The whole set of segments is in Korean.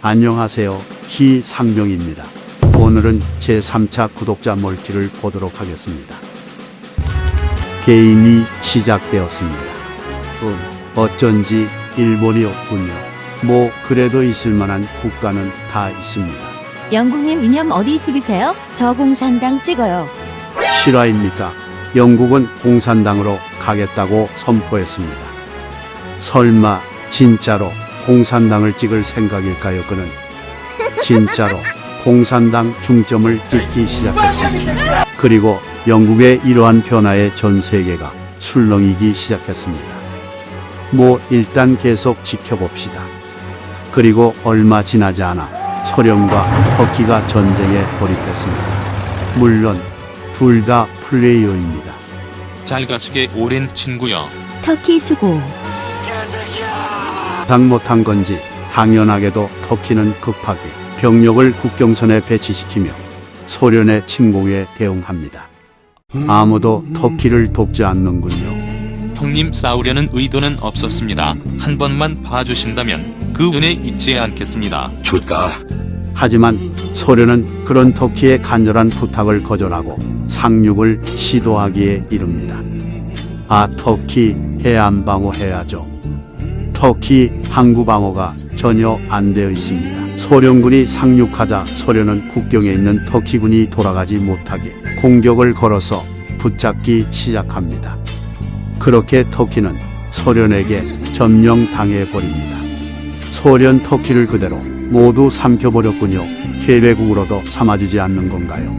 안녕하세요. 희상명입니다. 오늘은 제3차 구독자 멀티를 보도록 하겠습니다. 게임이 시작되었습니다. 음, 어쩐지 일본이 없군요. 뭐 그래도 있을 만한 국가는 다 있습니다. 영국님 이념 어디 찍으세요? 저 공산당 찍어요. 실화입니까? 영국은 공산당으로 가겠다고 선포했습니다. 설마 진짜로 공산당을 찍을 생각일까요? 그는 진짜로 공산당 중점을 찍기 시작했습니다. 그리고 영국의 이러한 변화에 전 세계가 술렁이기 시작했습니다. 뭐 일단 계속 지켜봅시다. 그리고 얼마 지나지 않아 소련과 터키가 전쟁에 돌입했습니다. 물론 둘 다 플레이어입니다. 잘 가시게 오랜 친구여. 터키 수고. 당 못한 건지 당연하게도 터키는 급하게 병력을 국경선에 배치시키며 소련의 침공에 대응합니다. 아무도 터키를 돕지 않는군요. 형님 싸우려는 의도는 없었습니다. 한 번만 봐주신다면 그 은혜 잊지 않겠습니다. 하지만 소련은 그런 터키의 간절한 부탁을 거절하고 상륙을 시도하기에 이릅니다. 아, 터키 해안 방어해야죠. 터키 항구 방어가 전혀 안 되어 있습니다. 소련군이 상륙하자 소련은 국경에 있는 터키군이 돌아가지 못하게 공격을 걸어서 붙잡기 시작합니다. 그렇게 터키는 소련에게 점령당해 버립니다. 소련 터키를 그대로 모두 삼켜버렸군요. 계배국으로도 삼아주지 않는 건가요?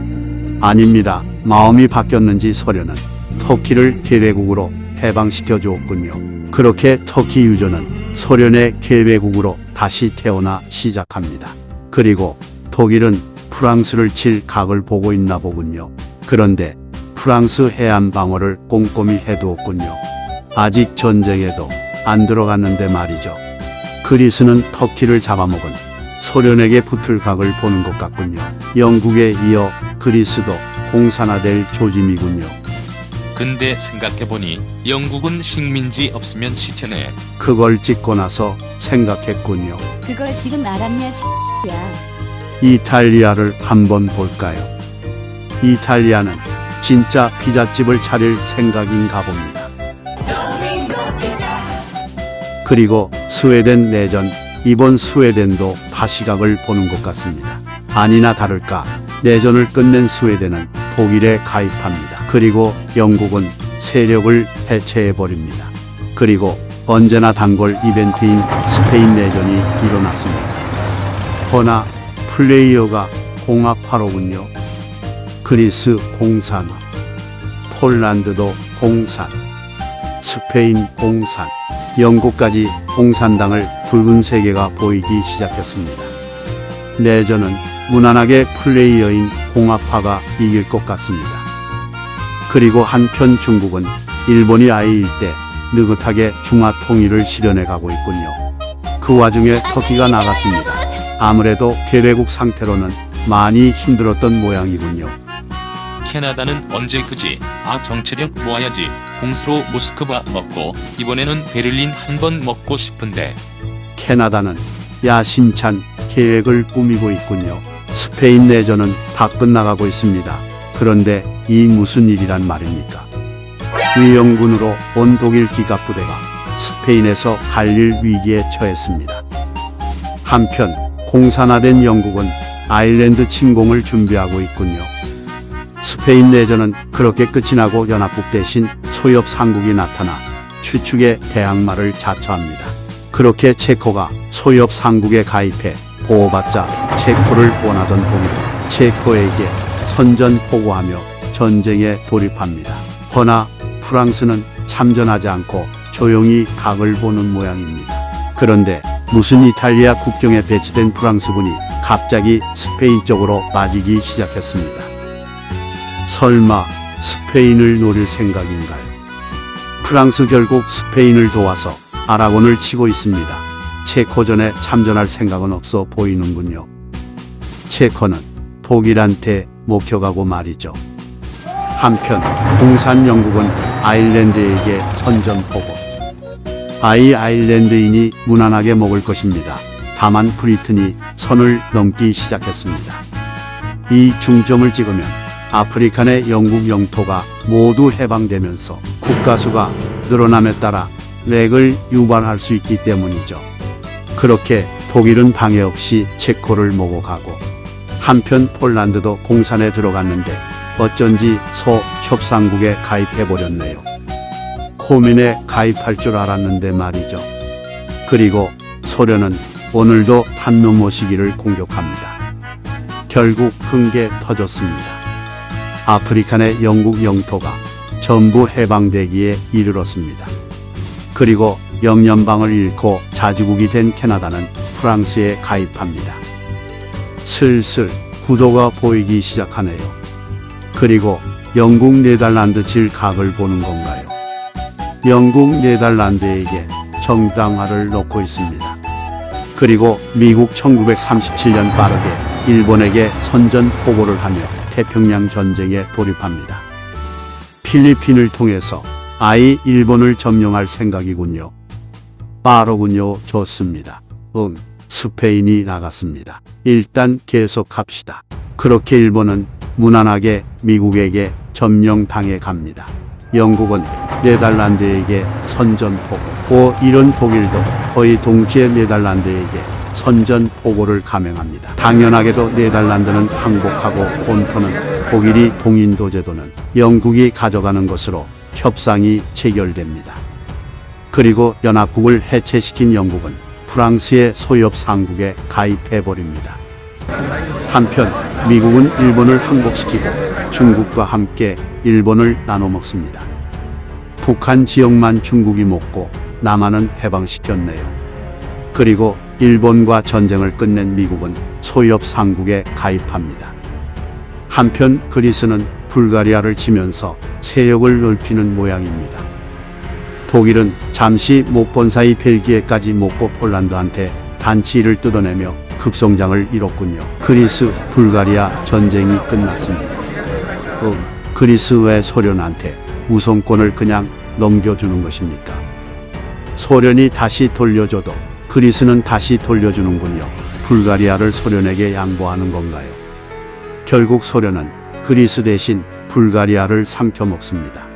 아닙니다. 마음이 바뀌었는지 소련은 터키를 계배국으로 해방시켜 주었군요. 그렇게 터키 유저는 소련의 계배국으로 다시 태어나 시작합니다. 그리고 독일은 프랑스를 칠 각을 보고 있나 보군요. 그런데 프랑스 해안 방어를 꼼꼼히 해두었군요. 아직 전쟁에도 안 들어갔는데 말이죠. 그리스는 터키를 잡아먹은 소련에게 붙을 각을 보는 것 같군요. 영국에 이어 그리스도 공산화될 조짐이군요. 근데 생각해보니 영국은 식민지 없으면 시체네. 그걸 찍고 나서 생각했군요. 그걸 지금 알았냐 야. 이탈리아를 한번 볼까요? 이탈리아는 진짜 피자집을 차릴 생각인가 봅니다. 그리고 스웨덴 내전, 이번 스웨덴도 다시각을 보는 것 같습니다. 아니나 다를까 내전을 끝낸 스웨덴은 독일에 가입합니다. 그리고 영국은 세력을 해체해버립니다. 그리고 언제나 단골 이벤트인 스페인 내전이 일어났습니다. 허나 플레이어가 공학파로군요. 그리스 공산화, 폴란드도 공산, 스페인 공산, 영국까지 공산당을 붉은 세계가 보이기 시작했습니다. 내전은 무난하게 플레이어인 공화파가 이길 것 같습니다. 그리고 한편 중국은 일본이 아이일 때 느긋하게 중화 통일을 실현해 가고 있군요. 그 와중에 터키가 나갔습니다. 아무래도 계배국 상태로는 많이 힘들었던 모양이군요. 캐나다는 언제 그지? 아 정치력 모아야지. 공수로 모스크바 먹고 이번에는 베를린 한 번 먹고 싶은데. 캐나다는 야심찬 계획을 꾸미고 있군요. 스페인 내전은 다 끝나가고 있습니다. 그런데 이 무슨 일이란 말입니까? 위영군으로 온 독일 기갑부대가 스페인에서 갈릴 위기에 처했습니다. 한편 공산화된 영국은 아일랜드 침공을 준비하고 있군요. 스페인 내전은 그렇게 끝이 나고 연합국 대신 소엽 상국이 나타나 추측의 대항마를 자처합니다. 그렇게 체코가 소엽 상국에 가입해 보호받자 체코를 원하던 독일은 체코에게 선전포고하며 전쟁에 돌입합니다. 허나 프랑스는 참전하지 않고 조용히 각을 보는 모양입니다. 그런데 무슨 이탈리아 국경에 배치된 프랑스군이 갑자기 스페인 쪽으로 빠지기 시작했습니다. 설마 스페인을 노릴 생각인가요? 프랑스 결국 스페인을 도와서 아라곤을 치고 있습니다. 체코전에 참전할 생각은 없어 보이는군요. 체코는 독일한테 먹혀가고 말이죠. 한편 공산 영국은 아일랜드에게 선전포고. 아이 아일랜드인이 무난하게 먹을 것입니다. 다만 브리튼이 선을 넘기 시작했습니다. 이 중점을 찍으면 아프리카 내 영국 영토가 모두 해방되면서 국가수가 늘어남에 따라 렉을 유발할 수 있기 때문이죠. 그렇게 독일은 방해 없이 체코를 모고 가고 한편 폴란드도 공산에 들어갔는데 어쩐지 소 협상국에 가입해 버렸네요. 코민에 가입할 줄 알았는데 말이죠. 그리고 소련은 오늘도 탄노모 시기를 공격합니다. 결국 큰게 터졌습니다. 아프리카 내 영국 영토가 전부 해방되기에 이르렀습니다. 그리고 영연방을 잃고 자주국이 된 캐나다는 프랑스에 가입합니다. 슬슬 구도가 보이기 시작하네요. 그리고 영국 네덜란드 질각을 보는 건가요? 영국 네덜란드에게 정당화를 놓고 있습니다. 그리고 미국 1937년 빠르게 일본에게 선전 포고를 하며 태평양 전쟁에 돌입합니다. 필리핀을 통해서 아이 일본을 점령할 생각이군요. 빠르군요. 좋습니다. 응, 스페인이 나갔습니다. 일단 계속합시다. 그렇게 일본은 무난하게 미국에게 점령당해 갑니다. 영국은 네덜란드에게 선전포고, 고 이런 독일도 거의 동시에 네덜란드에게 선전포고를 감행합니다. 당연하게도 네덜란드는 항복하고 본토는 독일이 동인도 제도는 영국이 가져가는 것으로 협상이 체결됩니다. 그리고 연합국을 해체시킨 영국은 프랑스의 소엽 상국에 가입해버립니다. 한편 미국은 일본을 항복시키고 중국과 함께 일본을 나눠 먹습니다. 북한 지역만 중국이 먹고 남한은 해방시켰네요. 그리고 일본과 전쟁을 끝낸 미국은 소엽 상국에 가입합니다. 한편 그리스는 불가리아를 치면서 세력을 넓히는 모양입니다. 독일은 잠시 못 본 사이 벨기에까지 먹고 폴란드한테 단치를 뜯어내며 급성장을 이뤘군요. 그리스 불가리아 전쟁이 끝났습니다. 음, 그리스 왜 소련한테 우선권을 그냥 넘겨주는 것입니까? 소련이 다시 돌려줘도 그리스는 다시 돌려주는군요. 불가리아를 소련에게 양보하는 건가요? 결국 소련은 그리스 대신 불가리아를 삼켜 먹습니다.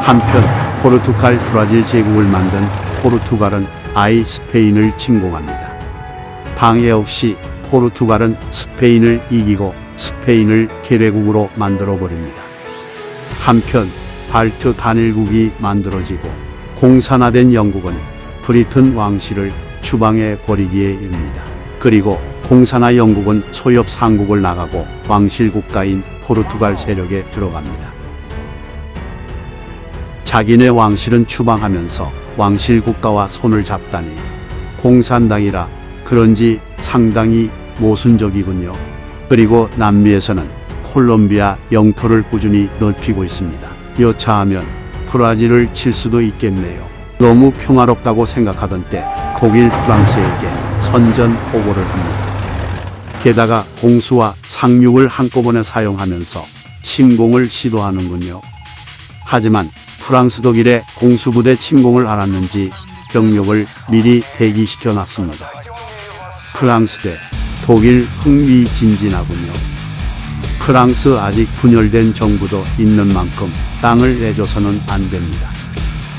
한편 포르투갈 브라질 제국을 만든 포르투갈은 아이 스페인을 침공합니다. 방해 없이 포르투갈은 스페인을 이기고 스페인을 계례국으로 만들어 버립니다. 한편 발트 단일국이 만들어지고 공산화된 영국은 브리튼 왕실을 추방해 버리기에 이릅니다. 그리고 공산화 영국은 소엽 상국을 나가고 왕실 국가인 포르투갈 세력에 들어갑니다. 자기네 왕실은 추방하면서 왕실 국가와 손을 잡다니 공산당이라 그런지 상당히 모순적이군요. 그리고 남미에서는 콜롬비아 영토를 꾸준히 넓히고 있습니다. 여차하면 브라질을 칠 수도 있겠네요. 너무 평화롭다고 생각하던 때 독일 프랑스에게 선전 포고를 합니다. 게다가 공수와 상륙을 한꺼번에 사용하면서 침공을 시도하는군요. 하지만 프랑스 독일의 공수부대 침공을 알았는지 병력을 미리 대기시켜 놨습니다. 프랑스 대 독일 흥미진진하군요. 프랑스 아직 분열된 정부도 있는 만큼 땅을 내줘서는 안 됩니다.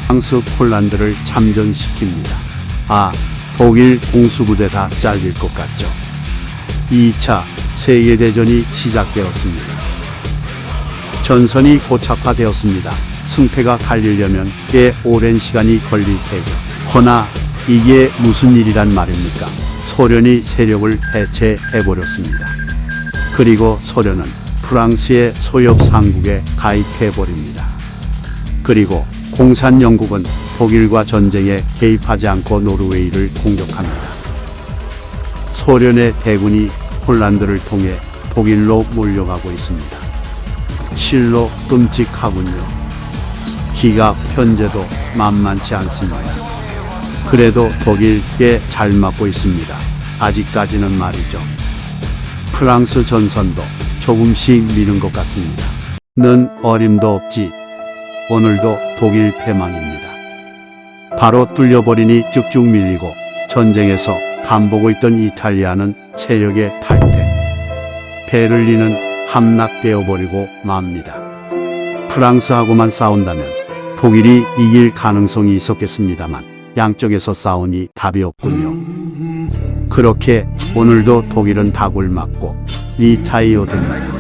프랑스 폴란드를 참전시킵니다. 아, 독일 공수부대 다 잘릴 것 같죠. 2차 세계대전이 시작되었습니다. 전선이 고착화되었습니다. 승패가 갈리려면 꽤 오랜 시간이 걸릴 테고. 허나 이게 무슨 일이란 말입니까? 소련이 세력을 해체해버렸습니다. 그리고 소련은 프랑스의 소엽 상국에 가입해버립니다. 그리고 공산 영국은 독일과 전쟁에 개입하지 않고 노르웨이를 공격합니다. 소련의 대군이 폴란드를 통해 독일로 몰려가고 있습니다. 실로 끔찍하군요. 기갑 현재도 만만치 않습니다. 그래도 독일 꽤잘 맞고 있습니다. 아직까지는 말이죠. 프랑스 전선도 조금씩 미는 것 같습니다. 는 어림도 없지. 오늘도 독일 패망입니다. 바로 뚫려버리니 쭉쭉 밀리고 전쟁에서 간보고 있던 이탈리아는 세력의 탈퇴. 베를린은 함락되어 버리고 맙니다. 프랑스하고만 싸운다면 독일이 이길 가능성이 있었겠습니다만 양쪽에서 싸우니 답이 없군요. 그렇게 오늘도 독일은 닭을 맞고 리타이어듭니다.